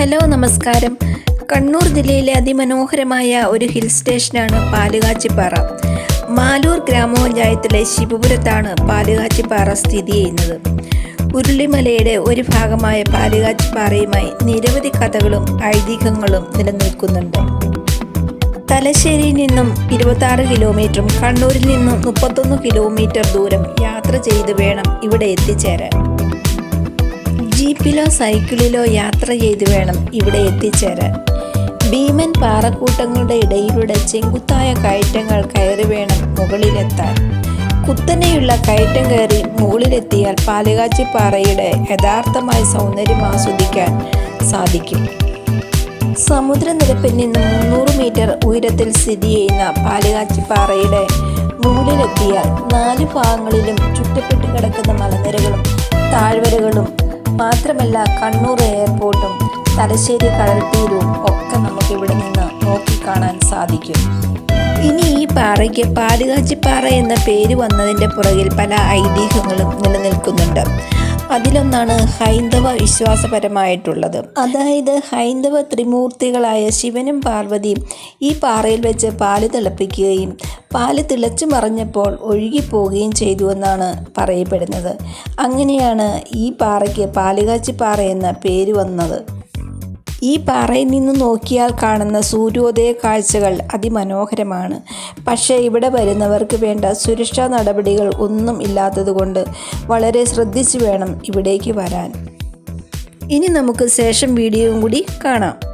Hello നമസ്കാരം. കണ്ണൂർ ജില്ലയിലെ അതിമനോഹരമായ ഒരു ഹിൽ സ്റ്റേഷനാണ് പാലുകാച്ചിപ്പാറ. മാലൂർ ഗ്രാമപഞ്ചായത്തിലെ ശിവപുരത്താണ് പാലുകാച്ചിപ്പാറ സ്ഥിതി ചെയ്യുന്നത്. ഉരുളിമലയുടെ ഒരു ഭാഗമായ പാലുകാച്ചിപ്പാറയുമായി നിരവധി കഥകളും ഐതിഹ്യങ്ങളും നിലനിൽക്കുന്നുണ്ട്. തലശ്ശേരിയിൽ നിന്നും ഇരുപത്തി കിലോമീറ്ററും കണ്ണൂരിൽ നിന്നും മുപ്പത്തൊന്ന് കിലോമീറ്റർ ദൂരം യാത്ര ചെയ്ത് വേണം ഇവിടെ എത്തിച്ചേരാൻ. ജീപ്പിലോ സൈക്കിളിലോ യാത്ര ചെയ്ത് വേണം ഇവിടെ എത്തിച്ചേരാൻ. ഭീമൻ പാറക്കൂട്ടങ്ങളുടെ ഇടയിലൂടെ ചെങ്കുത്തായ കയറ്റങ്ങൾ കയറി വേണം മുകളിലെത്താൻ. കുത്തനെയുള്ള കയറ്റം കയറി മുകളിലെത്തിയാൽ പാലുകാച്ചിപ്പാറയുടെ യഥാർത്ഥമായ സൗന്ദര്യം ആസ്വദിക്കാൻ സാധിക്കും. സമുദ്രനിരപ്പിൽ നിന്ന് മുന്നൂറ് മീറ്റർ ഉയരത്തിൽ സ്ഥിതി ചെയ്യുന്ന പാലുകാച്ചിപ്പാറയുടെ മുകളിലെത്തിയാൽ നാല് ഭാഗങ്ങളിലും ചുറ്റപ്പെട്ട് കിടക്കുന്ന മലനിരകളും താഴ്വരകളും മാത്രമല്ല കണ്ണൂർ എയർപോർട്ടും തലശ്ശേരി കടൽത്തീരവും ഒക്കെ നമുക്ക് ഇവിടെ നിന്ന് നോക്കിക്കാണാൻ സാധിക്കും. ഇനി ഈ പാറയ്ക്ക് പാലുകാച്ചിപ്പാറ എന്ന പേര് വന്നതിന്റെ പുറകിൽ പല ഐതിഹ്യങ്ങളും നിലനിൽക്കുന്നുണ്ട്. അതിലൊന്നാണ് ഹൈന്ദവ വിശ്വാസപരമായിട്ടുള്ളത്. അതായത് ഹൈന്ദവ ത്രിമൂർത്തികളായ ശിവനും പാർവതിയും ഈ പാറയിൽ വെച്ച് പാൽ തിളപ്പിക്കുകയും പാൽ തിളച്ചു മറിഞ്ഞപ്പോൾ ഒഴുകിപ്പോവുകയും ചെയ്തു എന്നാണ് പറയപ്പെടുന്നത്. അങ്ങനെയാണ് ഈ പാറയ്ക്ക് പാലുകാച്ചി പാറ എന്ന പേര് വന്നത്. ഈ പാറയിൽ നിന്ന് നോക്കിയാൽ കാണുന്ന സൂര്യോദയ കാഴ്ചകൾ അതിമനോഹരമാണ്. പക്ഷേ ഇവിടെ വരുന്നവർക്ക് വേണ്ട സുരക്ഷാ നടപടികൾ ഒന്നും ഇല്ലാത്തതുകൊണ്ട് വളരെ ശ്രദ്ധിച്ചു വേണം ഇവിടേക്ക് വരാൻ. ഇനി നമുക്ക് ശേഷം വീഡിയോയും കൂടി കാണാം.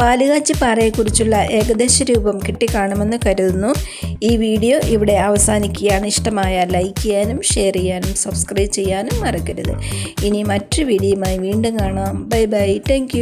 പാലുകാച്ചി പാറയെക്കുറിച്ചുള്ള ഏകദേശ രൂപം കിട്ടിക്കാണുമെന്ന് കരുതുന്നു. ഈ വീഡിയോ ഇവിടെ അവസാനിക്കുകയാണ്. ഇഷ്ടമായ ലൈക്ക് ചെയ്യാനും ഷെയർ ചെയ്യാനും സബ്സ്ക്രൈബ് ചെയ്യാനും മറക്കരുത്. ഇനി മറ്റൊരു വീഡിയോയുമായി വീണ്ടും കാണാം. Bye bye. താങ്ക്